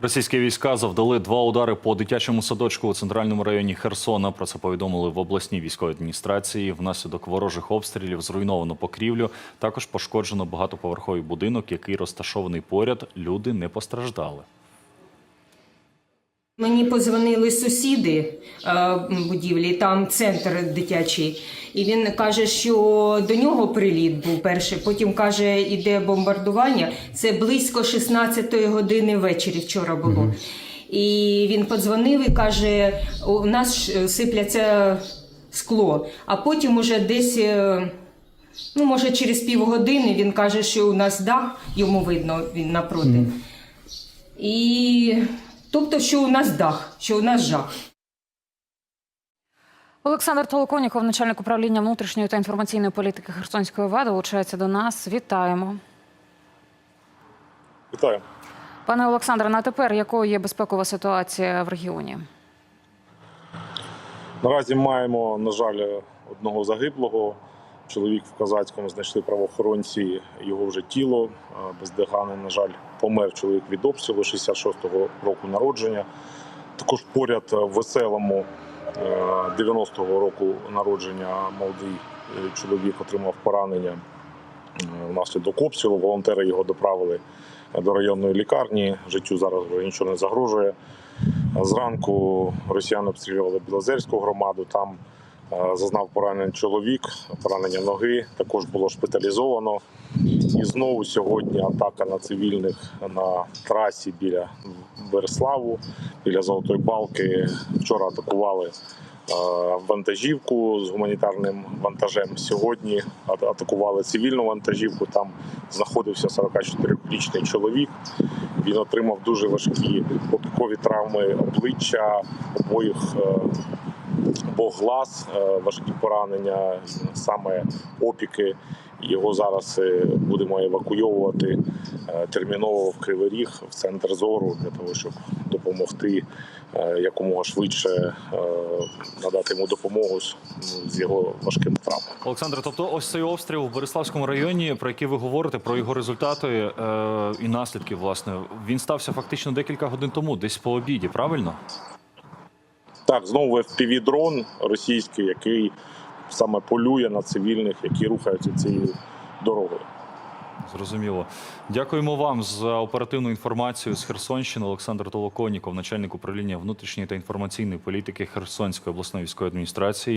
Російські війська завдали два удари по дитячому садочку у центральному районі Херсона. Про це повідомили в обласній військовій адміністрації. Внаслідок ворожих обстрілів зруйновано покрівлю. Також пошкоджено багатоповерховий будинок, який розташований поряд. Люди не постраждали. Мені позвонили сусіди е, будівлі, там центр дитячий, і він каже, що до нього приліт був перший. Потім каже, іде бомбардування. Це близько 16-ї години ввечері вчора було. І він подзвонив і каже: у нас сипляться скло. А потім уже десь. е, Ну, може, через півгодини він каже, що у нас дах, йому видно він напроти. І тобто, що у нас дах, що у нас жах. Олександр Толоконіков, начальник управління внутрішньої та інформаційної політики Херсонської ОВА, долучається до нас. Вітаємо. Вітаю. Пане Олександре, на тепер якою є безпекова ситуація в регіоні? Наразі маємо, на жаль, одного загиблого. Чоловік в Казацькому знайшли правоохоронці його вже тіло е. На жаль, помер чоловік від обстрілу 66-го року народження. Також поряд е, в веселому е, 90-го року народження молодий е, чоловік отримав поранення е, внаслідок обстрілу. Волонтери його доправили до районної лікарні. Життю зараз вже нічого не загрожує. Зранку росіяни обстрілювали Білозерську громаду. Там е, зазнав поранення чоловік, поранення ноги. Також було шпиталізовано. І знову сьогодні атака на цивільних на трасі біля Береславу, біля Золотої Балки. Вчора атакували е, вантажівку з гуманітарним вантажем. Сьогодні атакували цивільну вантажівку. Там знаходився 44-річний чоловік. Він отримав дуже важкі опікові травми обличчя, обоїх е, обох глаз, е, важкі поранення, саме опіки. Його зараз е, будемо евакуйовувати е, терміново в Кривий Ріг, в центр зору, для того, щоб допомогти якомога швидше надати йому допомогу з, з його важкими травмами. Олександр, тобто, ось цей обстріл в Бориславському районі, про який ви говорите, про його результати і наслідки, власне, він стався фактично декілька годин тому, десь по обіді, правильно? Так, знову fpv дрон російський, який саме полює на цивільних, які рухаються цією дорогою. Зрозуміло. Дякуємо вам за оперативну інформацію з Херсонщини. Олександр Толоконіков, начальник управління внутрішньої та інформаційної політики Херсонської обласної військової адміністрації.